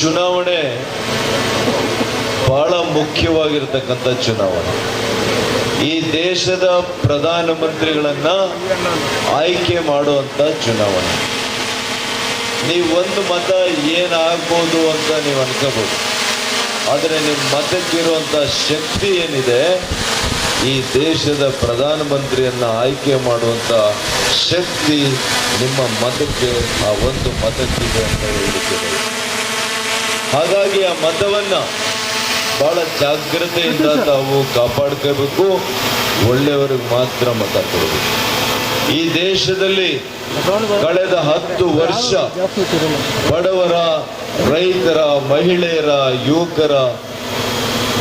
ಚುನಾವಣೆ ಬಹಳ ಮುಖ್ಯವಾಗಿರ್ತಕ್ಕಂಥ ಚುನಾವಣೆ. ಈ ದೇಶದ ಪ್ರಧಾನಮಂತ್ರಿಗಳನ್ನ ಆಯ್ಕೆ ಮಾಡುವಂತ ಚುನಾವಣೆ. ನೀವು ಒಂದು ಮತ ಏನಾಗ್ಬೋದು ಅಂತ ನೀವು ಅನ್ಕೋಬಹುದು ಆದರೆ ನಿಮ್ಮ ಮತಕ್ಕಿರುವಂತ ಶಕ್ತಿ ಏನಿದೆ, ಈ ದೇಶದ ಪ್ರಧಾನಮಂತ್ರಿಯನ್ನ ಆಯ್ಕೆ ಮಾಡುವಂತ ಶಕ್ತಿ ನಿಮ್ಮ ಮತಕ್ಕೆ, ಆ ಒಂದು ಮತಕ್ಕಿದೆ ಅಂತ ಹೇಳುತ್ತದೆ ಹಾಗಾಗಿ ಆ ಮತವನ್ನ ಬಹಳ ಜಾಗ್ರತೆಯಿಂದ ತಾವು ಕಾಪಾಡ್ಕೋಬೇಕು. ಒಳ್ಳೆಯವರಿಗೆ ಮಾತ್ರ ಮತ ಕೊಡಬೇಕು. ಈ ದೇಶದಲ್ಲಿ ಕಳೆದ ಹತ್ತು ವರ್ಷ ಬಡವರ ರೈತರ ಮಹಿಳೆಯರ ಯುವಕರ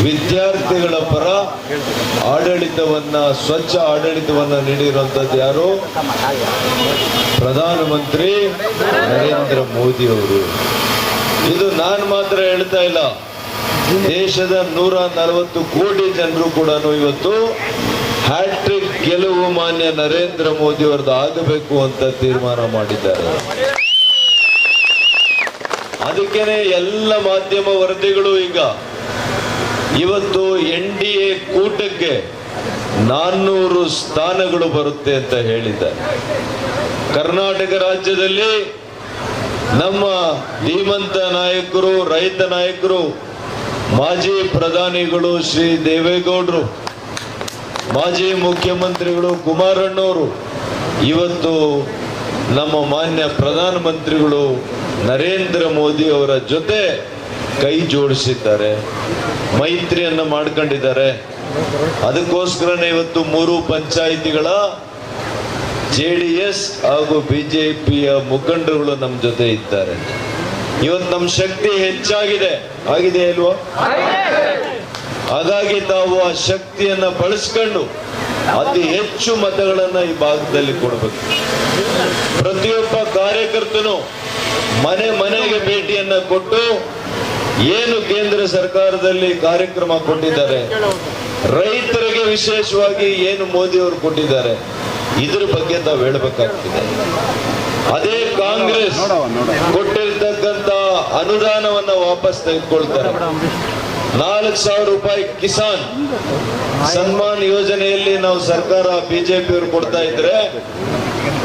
ವಿದ್ಯಾರ್ಥಿಗಳ ಪರ ಆಡಳಿತವನ್ನ ಸ್ವಚ್ಛ ಆಡಳಿತವನ್ನ ನೀಡಿರುವಂತದ್ದು ಯಾರು? ಪ್ರಧಾನಮಂತ್ರಿ ನರೇಂದ್ರ ಮೋದಿ ಅವರು. ಇದು ನಾನು ಮಾತ್ರ ಹೇಳ್ತಾ ಇಲ್ಲ. ದೇಶದ ನೂರ ನಲವತ್ತು ಕೋಟಿ ಜನರು ಕೂಡ ಇವತ್ತು ಹ್ಯಾಟ್ರಿಕ್ ಗೆಲುವು ಮಾನ್ಯ ನರೇಂದ್ರ ಮೋದಿ ಅವರದ್ದು ಆಗಬೇಕು ಅಂತ ತೀರ್ಮಾನ ಮಾಡಿದ್ದಾರೆ. ಅದಕ್ಕೇನೆ ಎಲ್ಲ ಮಾಧ್ಯಮ ವರದಿಗಳು ಈಗ. ಇವತ್ತು ಎನ್ ಡಿ ಎ ಕೂಟಕ್ಕೆ ನಾನ್ನೂರು ಸ್ಥಾನಗಳು ಬರುತ್ತೆ ಅಂತ ಹೇಳಿದ್ದಾರೆ. ಕರ್ನಾಟಕ ರಾಜ್ಯದಲ್ಲಿ ನಮ್ಮ ಧೀಮಂತ ನಾಯಕರು, ರೈತ ನಾಯಕರು, ಮಾಜಿ ಪ್ರಧಾನಿಗಳು ಶ್ರೀ ದೇವೇಗೌಡರು, ಮಾಜಿ ಮುಖ್ಯಮಂತ್ರಿಗಳು ಕುಮಾರಣ್ಣವರು, ಇವತ್ತು ನಮ್ಮ ಮಾನ್ಯ ಪ್ರಧಾನಮಂತ್ರಿಗಳು ನರೇಂದ್ರ ಮೋದಿ ಅವರ ಜೊತೆ ಕೈ ಜೋಡಿಸಿದ್ದಾರೆ, ಮೈತ್ರಿಯನ್ನು ಮಾಡ್ಕೊಂಡಿದ್ದಾರೆ. ಅದಕ್ಕೋಸ್ಕರನೇ ಇವತ್ತು ಮೂರು ಪಂಚಾಯಿತಿಗಳ ಜೆ ಡಿ ಎಸ್ ಹಾಗೂ ಬಿಜೆಪಿಯ ಮುಖಂಡರುಗಳು ನಮ್ಮ ಜೊತೆ ಇದ್ದಾರೆ. ಇವತ್ತು ನಮ್ಮ ಶಕ್ತಿ ಹೆಚ್ಚಾಗಿದೆ. ಆಗಿದೆ ಅಲ್ವಾ? ಹಾಗಾಗಿ ನಾವು ಆ ಶಕ್ತಿಯನ್ನ ಬಳಸ್ಕೊಂಡು ಅತಿ ಹೆಚ್ಚು ಮತಗಳನ್ನ ಈ ಭಾಗದಲ್ಲಿ ಕೊಡಬೇಕು. ಪ್ರತಿಯೊಬ್ಬ ಕಾರ್ಯಕರ್ತನು ಮನೆ ಮನೆಗೆ ಭೇಟಿಯನ್ನ ಕೊಟ್ಟು ಏನು ಕೇಂದ್ರ ಸರ್ಕಾರದಲ್ಲಿ ಕಾರ್ಯಕ್ರಮ ಕೊಟ್ಟಿದ್ದಾರೆ, ರೈತರಿಗೆ ವಿಶೇಷವಾಗಿ ಏನು ಮೋದಿ ಅವರು ಕೊಟ್ಟಿದ್ದಾರೆ ಇದ್ರ ಬಗ್ಗೆ ನಾವು ಹೇಳಬೇಕಾಗ್ತದೆ. ಅದೇ ಕಾಂಗ್ರೆಸ್ ಕೊಟ್ಟಿರ್ತಕ್ಕಂತ ಅನುದಾನವನ್ನ ವಾಪಸ್ ತೆಗೆದುಕೊಳ್ತಾರೆ. ನಾಲ್ಕು ಸಾವಿರ ರೂಪಾಯಿ ಕಿಸಾನ್ ಸನ್ಮಾನ್ ಯೋಜನೆಯಲ್ಲಿ ನಾವು ಸರ್ಕಾರ ಬಿಜೆಪಿ ಅವರು ಕೊಡ್ತಾ ಇದ್ರೆ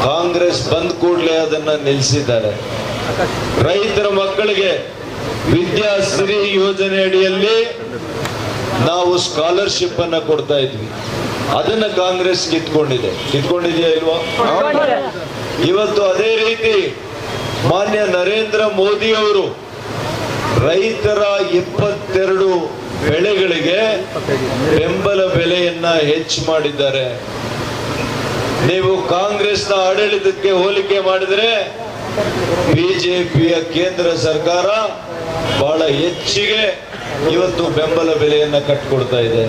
ಕಾಂಗ್ರೆಸ್ ಬಂದ್ ಕೂಡಲೇ ಅದನ್ನ ನಿಲ್ಲಿಸಿದ್ದಾರೆ ರೈತರ ಮಕ್ಕಳಿಗೆ ವಿದ್ಯಾಶ್ರೀ ಯೋಜನೆ ಅಡಿಯಲ್ಲಿ ನಾವು ಸ್ಕಾಲರ್ಶಿಪ್ ಅನ್ನ ಕೊಡ್ತಾ ಇದ್ವಿ. ಅದನ್ನ ಕಾಂಗ್ರೆಸ್ ಕಿತ್ಕೊಂಡಿದೆ ಕಿತ್ಕೊಂಡಿದೆಯಾ ಇಲ್ವಾ? ಇವತ್ತು ಅದೇ ರೀತಿ ಮಾನ್ಯ ನರೇಂದ್ರ ಮೋದಿ ಅವರು ರೈತರ ಇಪ್ಪತ್ತೆರಡು ಬೆಳೆಗಳಿಗೆ ಬೆಂಬಲ ಬೆಲೆಯನ್ನ ಹೆಚ್ಚು ಮಾಡಿದ್ದಾರೆ. ನೀವು ಕಾಂಗ್ರೆಸ್ನ ಆಡಳಿತಕ್ಕೆ ಹೋಲಿಕೆ ಮಾಡಿದ್ರೆ ಬಿಜೆಪಿಯ ಕೇಂದ್ರ ಸರ್ಕಾರ ಬಹಳ ಹೆಚ್ಚಿಗೆ ಇವತ್ತು ಬೆಂಬಲ ಬೆಲೆಯನ್ನ ಕಟ್ಕೊಡ್ತಾ ಇದೆ.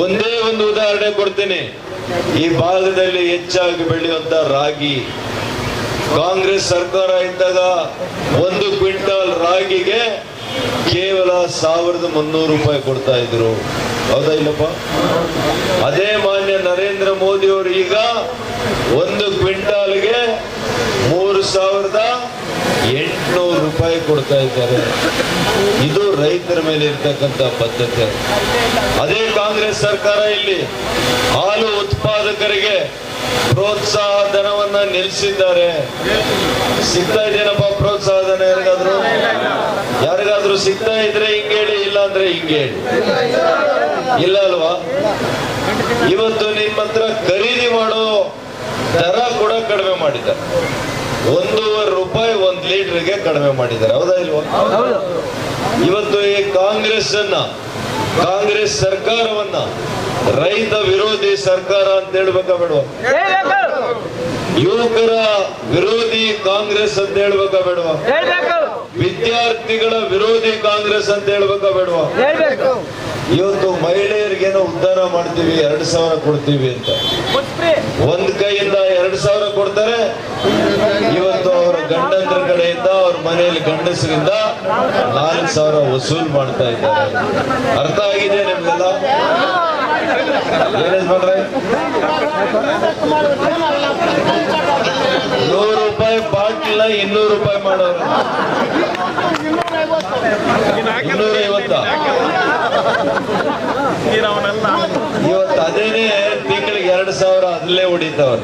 ಒಂದೇ ಒಂದು ಉದಾಹರಣೆ ಕೊಡ್ತೇನೆ. ಈ ಭಾಗದಲ್ಲಿ ಹೆಚ್ಚಾಗಿ ಬೆಳೆಯುವಂತ ರಾಗಿ. ಕಾಂಗ್ರೆಸ್ ಸರ್ಕಾರ ಇದ್ದಾಗ ಒಂದು ಕ್ವಿಂಟಲ್ ರಾಗಿಗೆ ಕೇವಲ ಸಾವಿರದ ಮುನ್ನೂರು ರೂಪಾಯಿ ಕೊಡ್ತಾ ಇದ್ರು. ಹೌದಾ ಇಲ್ಲಪ್ಪ? ಅದೇ ಮಾನ್ಯ ನರೇಂದ್ರ ಮೋದಿ ಅವರು ಈಗ ಒಂದು ಕ್ವಿಂಟಾಲ್ಗೆ ಮೂರು ಸಾವಿರದ ಎಂಟುನೂರು ರೂಪಾಯಿ ಕೊಡ್ತಾ ಇದ್ದಾರೆ. ಇದು ರೈತರ ಮೇಲೆ ಇರ್ತಕ್ಕಂಥ ಪದ್ಧತಿ. ಅದೇ ಕಾಂಗ್ರೆಸ್ ಸರ್ಕಾರ ಇಲ್ಲಿ ಹಾಲು ಉತ್ಪಾದಕರಿಗೆ ಪ್ರೋತ್ಸಾಹ ಧನವನ್ನ ನಿಲ್ಲಿಸಿದ್ದಾರೆ. ಸಿಗ್ತಾ ಇದೆಯೇನಪ್ಪ ಪ್ರೋತ್ಸಾಹ ಧನ ಯಾರಿಗಾದ್ರು? ಯಾರಿಗಾದ್ರೂ ಸಿಗ್ತಾ ಇದ್ರೆ ಹಿಂಗೇಳಿ ಇಲ್ಲ ಅಂದ್ರೆ ಹಿಂಗೇಳಿ ಇಲ್ಲ ಅಲ್ವಾ? ಇವತ್ತು ನಿಮ್ಮ ಹತ್ರ ಖರೀದಿ ಮಾಡೋ ದರ ಕೂಡ ಕಡಿಮೆ ಮಾಡಿದ್ದಾರೆ. ಒಂದೂವರೆ ರೂಪಾಯಿ ಒಂದ್ ಲೀಟರ್ಗೆ ಕಡಿಮೆ ಮಾಡಿದ್ದಾರೆ. ಹೌದಾ ಇಲ್ವಾ? ಇವತ್ತು ಈ ಕಾಂಗ್ರೆಸ್ ಅನ್ನ ಕಾಂಗ್ರೆಸ್ ಸರ್ಕಾರವನ್ನ ರೈತ ವಿರೋಧಿ ಸರ್ಕಾರ ಅಂತ ಹೇಳ್ಬೇಕಾ ಬೇಡವಾ? ಯುವಕರ ವಿರೋಧಿ ಕಾಂಗ್ರೆಸ್ ಅಂತ ಹೇಳ್ಬೇಕಾ ಬೇಡವಾ? ವಿದ್ಯಾರ್ಥಿಗಳ ವಿರೋಧಿ ಕಾಂಗ್ರೆಸ್ ಅಂತ ಹೇಳ್ಬೇಕಾ ಬೇಡವಾ? ಇವತ್ತು ಮಹಿಳೆಯರಿಗೇನೋ ಉದ್ಧಾರ ಮಾಡ್ತೀವಿ ಎರಡ್ ಸಾವಿರ ಕೊಡ್ತೀವಿ ಅಂತ. ಒಂದ್ ಕೈಯಿಂದ ಎರಡ್ ಸಾವಿರ ಕೊಡ್ತಾರೆ ಇವತ್ತು ಅವರ ಗಂಡಂದ್ರ ಕಡೆಯಿಂದ ಅವ್ರ ಮನೆಯಲ್ಲಿ ಗಂಡಸರಿಂದ ನಾಲ್ಕು ಸಾವಿರ ವಸೂಲ್ ಮಾಡ್ತಾ ಇದ್ದಾರೆ. ಅರ್ಥ ಆಗಿದೆ ನಿಮ್ಗೆಲ್ಲ? ನೂರು ರೂಪಾಯಿ ಬಾಟ್ಲ ಇನ್ನೂರು ರೂಪಾಯಿ ಮಾಡೋರು. ಇವತ್ತು ಅದೇನೆ ತಿಂಗಳಿಗೆ ಎರಡು ಸಾವಿರ ಅಲ್ಲೇ ಹೊಡಿತಾವ್ರೆ